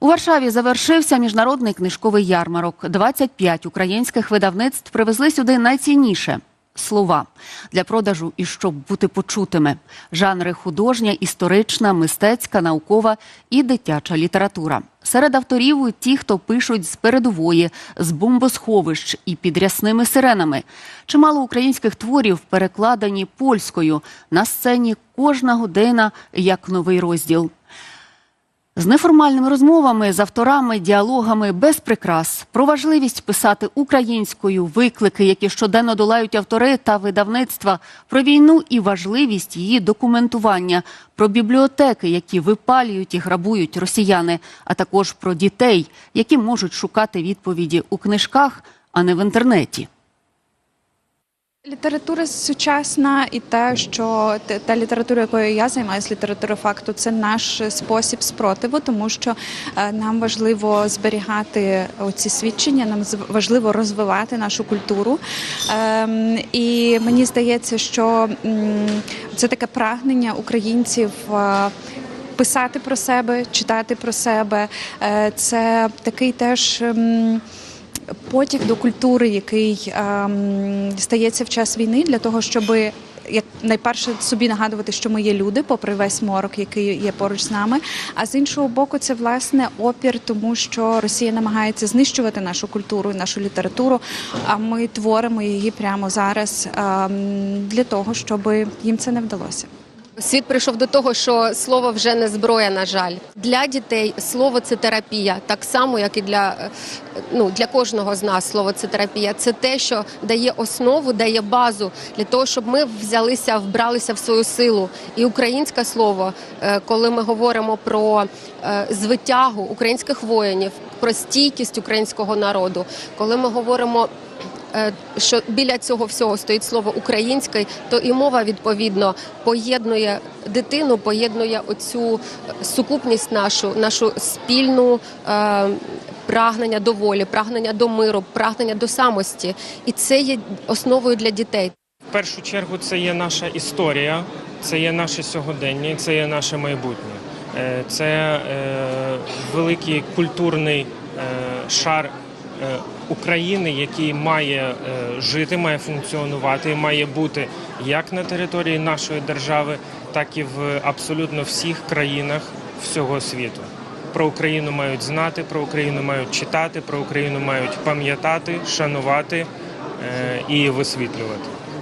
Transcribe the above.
У Варшаві завершився міжнародний книжковий ярмарок. 25 українських видавництв привезли сюди найцінніше слова для продажу і щоб бути почутими. Жанри художня, історична, мистецька, наукова і дитяча література. Серед авторів ті, хто пишуть з передової, з бомбосховищ і під рясними сиренами. Чимало українських творів перекладені польською. На сцені кожна година як новий розділ. З неформальними розмовами, з авторами, діалогами без прикрас, про важливість писати українською, виклики, які щоденно долають автори та видавництва, про війну і важливість її документування, про бібліотеки, які випалюють і грабують росіяни, а також про дітей, які можуть шукати відповіді у книжках, а не в інтернеті. Література сучасна і те, що та література, якою я займаюся, література факту, це наш спосіб спротиву, тому що е, нам важливо зберігати оці свідчення, нам важливо розвивати нашу культуру. Ем, І мені здається, що це таке прагнення українців. е, Писати про себе, читати про себе, Е, це такий теж потяг до культури, який ем, стається в час війни, для того, щоб як найперше собі нагадувати, що ми є люди, попри весь морок, який є поруч з нами. А з іншого боку, це власне опір, тому що Росія намагається знищувати нашу культуру і нашу літературу. А ми творимо її прямо зараз ем, для того, щоб їм це не вдалося. Світ прийшов до того, що слово вже не зброя, на жаль. Для дітей слово це терапія, так само, як і для, е, ну, для кожного з нас слово це терапія. Це те, що дає основу, дає базу для того, щоб ми взялися, вбралися в свою силу. І українське слово, е, коли ми говоримо про е, звитягу українських воїнів, про стійкість українського народу, коли ми говоримо що біля цього всього стоїть слово український, то і мова відповідно поєднує дитину, поєднує оцю е, сукупність нашу, нашу спільну. Е, Прагнення до волі, прагнення до миру, прагнення до самості, і це є основою для дітей. В першу чергу це є наша історія, це є наше сьогодення, це є наше майбутнє. Е, Це е, великий культурний е, шар е, України, який має е, жити, має функціонувати має бути як на території нашої держави, так і в абсолютно всіх країнах всього світу. Про Україну мають знати, про Україну мають читати, про Україну мають пам'ятати, шанувати е, і висвітлювати.